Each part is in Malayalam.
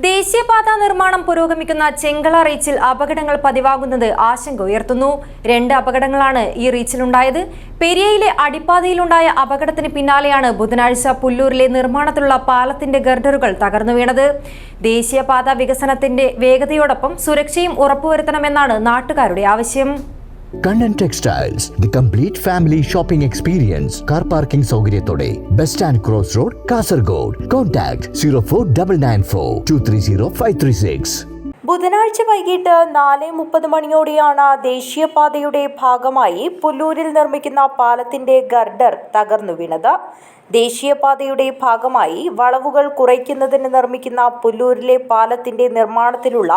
ദേശീയപാത നിർമ്മാണം പുരോഗമിക്കുന്ന ചെങ്കള റീച്ചിൽ അപകടങ്ങൾ പതിവാകുന്നത് ആശങ്ക ഉയർത്തുന്നു. രണ്ട് അപകടങ്ങളാണ് ഈ റീച്ചിലുണ്ടായത്. പെരിയയിലെ അടിപ്പാതയിലുണ്ടായ അപകടത്തിന് പിന്നാലെയാണ് ബുധനാഴ്ച പുല്ലൂരിലെ നിർമ്മാണത്തിലുള്ള പാലത്തിന്റെ ഗർഡറുകൾ തകർന്നു വീണത്. ദേശീയപാത വികസനത്തിന്റെ വേഗതയോടൊപ്പം സുരക്ഷയും ഉറപ്പുവരുത്തണമെന്നാണ് നാട്ടുകാരുടെ ആവശ്യം. Kannan textiles the complete family shopping experience car parking സൗകര്യത്തോടെ bus stand cross road Kasaragod contact zero four double nine four two three zero five three six ബുധനാഴ്ച വൈകിട്ട് നാല് മുപ്പത് മണിയോടെയാണ് ദേശീയപാതയുടെ ഭാഗമായി പുല്ലൂരിൽ നിർമ്മിക്കുന്ന പാലത്തിന്റെ ഗർഡർ തകർന്നു വീണത്. ദേശീയപാതയുടെ ഭാഗമായി വളവുകൾ കുറയ്ക്കുന്നതിന് നിർമ്മിക്കുന്ന പുല്ലൂരിലെ പാലത്തിന്റെ നിർമ്മാണത്തിലുള്ള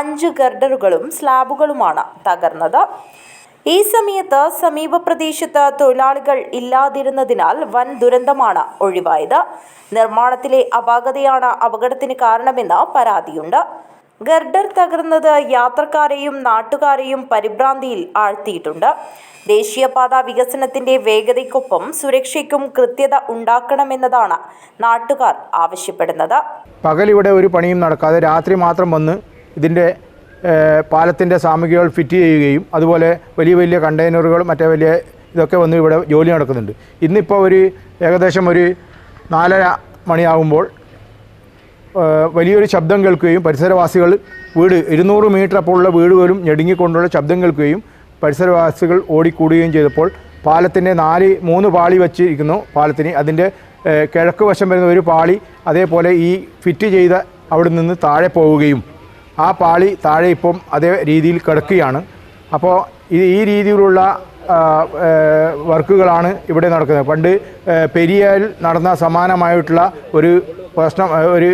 അഞ്ച് ഗർഡറുകളും സ്ലാബുകളുമാണ് തകർന്നത്. ഈ സമയത്ത് സമീപ പ്രദേശത്ത് തൊഴിലാളികൾ ഇല്ലാതിരുന്നതിനാൽ വൻ ദുരന്തമാണ് ഒഴിവായത്. നിർമ്മാണത്തിലെ അപാകതയാണ് അപകടത്തിന് കാരണമെന്ന് പരാതിയുണ്ട്. ഗർഡർ തകർന്നത് യാത്രക്കാരെയും നാട്ടുകാരെയും പരിഭ്രാന്തിയിൽ ആഴ്ത്തിയിട്ടുണ്ട്. ദേശീയപാത വികസനത്തിന്റെ വേഗതയ്ക്കൊപ്പം സുരക്ഷയ്ക്കും കൃത്യത ഉണ്ടാക്കണമെന്നതാണ് നാട്ടുകാർ ആവശ്യപ്പെടുന്നത്. പകലിവിടെ ഒരു പണിയും നടക്കാതെ രാത്രി മാത്രം വന്ന് ഇതിന്റെ പാലത്തിന്റെ സാമഗ്രികൾ ഫിറ്റ് ചെയ്യുകയും അതുപോലെ വലിയ വലിയ കണ്ടെയ്നറുകൾ മറ്റേ വലിയ ഇതൊക്കെ വന്ന് ഇവിടെ ജോലി നടക്കുന്നുണ്ട്. ഇന്നിപ്പോൾ ഒരു ഏകദേശം ഒരു നാലര മണിയാകുമ്പോൾ വലിയൊരു ശബ്ദം കേൾക്കുകയും പരിസരവാസികൾ വീട് ഇരുന്നൂറ് മീറ്റർ അപ്പോഴുള്ള വീട് പോലും ഞെടുങ്ങിക്കൊണ്ടുള്ള ശബ്ദം കേൾക്കുകയും പരിസരവാസികൾ ഓടിക്കൂടുകയും ചെയ്തപ്പോൾ പാലത്തിന്റെ നാല് മൂന്ന് പാളി വച്ചിരിക്കുന്നു പാലത്തിന്. അതിന്റെ കിഴക്ക് വശം വരുന്ന ഒരു പാളി അതേപോലെ ഈ ഫിറ്റ് ചെയ്ത അവിടെ നിന്ന് താഴെ പോവുകയും ആ പാളി താഴെ ഇപ്പം അതേ രീതിയിൽ കിടക്കുകയാണ്. അപ്പോൾ ഇത് ഈ രീതിയിലുള്ള വർക്കുകളാണ് ഇവിടെ നടക്കുന്നത്. പണ്ട് പെരിയയിൽ നടന്ന സമാനമായിട്ടുള്ള ഒരു പ്രശ്നം ഒരു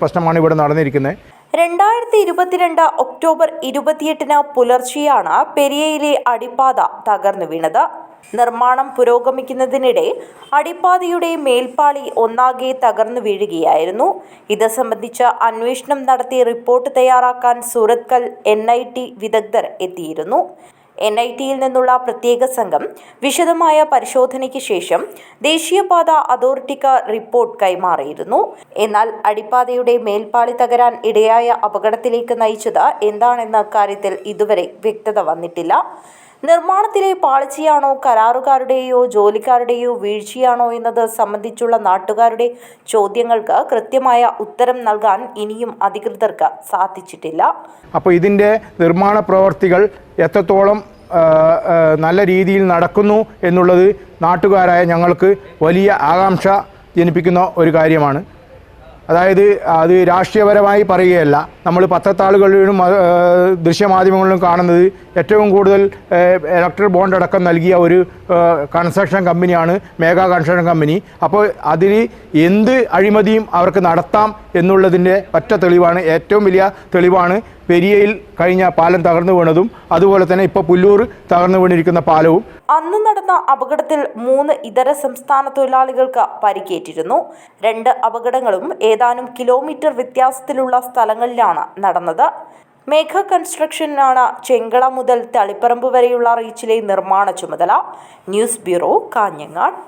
പ്രശ്നമാണ് ഇവിടെ നടന്നിരിക്കുന്നത്. രണ്ടായിരത്തി ഇരുപത്തിരണ്ട് ഒക്ടോബർ ഇരുപത്തിയെട്ടിന് പുലർച്ചെയാണ് പെരിയയിലെ അടിപ്പാത തകർന്നു വീണത്. നിർമ്മാണം പുരോഗമിക്കുന്നതിനിടെ അടിപ്പാതയുടെ മേൽപ്പാളി ഒന്നാകെ തകർന്നു വീഴുകയായിരുന്നു. ഇത് സംബന്ധിച്ച അന്വേഷണം നടത്തി റിപ്പോർട്ട് തയ്യാറാക്കാൻ സൂറത്കൽ എൻ ഐ ടി വിദഗ്ധർ എത്തിയിരുന്നു. എൻ ഐ ടിയിൽ നിന്നുള്ള പ്രത്യേക സംഘം വിശദമായ പരിശോധനയ്ക്ക് ശേഷം ദേശീയപാത അതോറിറ്റിക്ക് റിപ്പോർട്ട് കൈമാറിയിരുന്നു. എന്നാൽ അടിപ്പാതയുടെ മേൽപ്പാളി തകരാൻ ഇടയായ അപകടത്തിലേക്ക് നയിച്ചത് എന്താണെന്ന കാര്യത്തിൽ ഇതുവരെ വ്യക്തത വന്നിട്ടില്ല. നിർമ്മാണത്തിലെ പാളിച്ചയാണോ കരാറുകാരുടെയോ ജോലിക്കാരുടെയോ വീഴ്ചയാണോ എന്നത് സംബന്ധിച്ചുള്ള നാട്ടുകാരുടെ ചോദ്യങ്ങൾക്ക് കൃത്യമായ ഉത്തരം നൽകാൻ ഇനിയും അധികൃതർക്ക് സാധിച്ചിട്ടില്ല. അപ്പോൾ ഇതിന്റെ നിർമ്മാണ പ്രവർത്തികൾ എത്രത്തോളം നല്ല രീതിയിൽ നടക്കുന്നു എന്നുള്ളത് നാട്ടുകാരായ ഞങ്ങൾക്ക് വലിയ ആകാംക്ഷ ജനിപ്പിക്കുന്ന ഒരു കാര്യമാണ്. അതായത് അത് രാഷ്ട്രീയപരമായി പറയുകയല്ല. നമ്മൾ പത്രത്താളുകളിലും ദൃശ്യമാധ്യമങ്ങളിലും കാണുന്നത് ഏറ്റവും കൂടുതൽ ഇലക്ട്രിക് ബോണ്ട് അടക്കം നൽകിയ ഒരു കൺസ്ട്രക്ഷൻ കമ്പനിയാണ് മേഘാ കൺസ്ട്രക്ഷൻ കമ്പനി അപ്പോൾ അതിൽ എന്ത് അഴിമതിയും അവർക്ക് നടത്താം എന്നുള്ളതിന്റെ ഒറ്റ തെളിവാണ് ഏറ്റവും വലിയ തെളിവാണ് പെരിയയിൽ കഴിഞ്ഞ പാലം തകർന്നു വീണതും അതുപോലെ തന്നെ ഇപ്പോൾ പുല്ലൂർ തകർന്നു വീണിരിക്കുന്ന പാലവും. അന്ന് നടന്ന അപകടത്തിൽ മൂന്ന് ഇതര സംസ്ഥാന തൊഴിലാളികൾക്ക് പരിക്കേറ്റിരുന്നു. രണ്ട് അപകടങ്ങളും ഏതാനും കിലോമീറ്റർ വ്യത്യാസത്തിലുള്ള സ്ഥലങ്ങളിലാണ് നടന്നത്. മേഘ കൺസ്ട്രക്ഷനാണ് ചെങ്കള മുതൽ തളിപ്പറമ്പ് വരെയുള്ള റീച്ചിലെ നിർമ്മാണ ചുമതല. News bureau Kanhangad.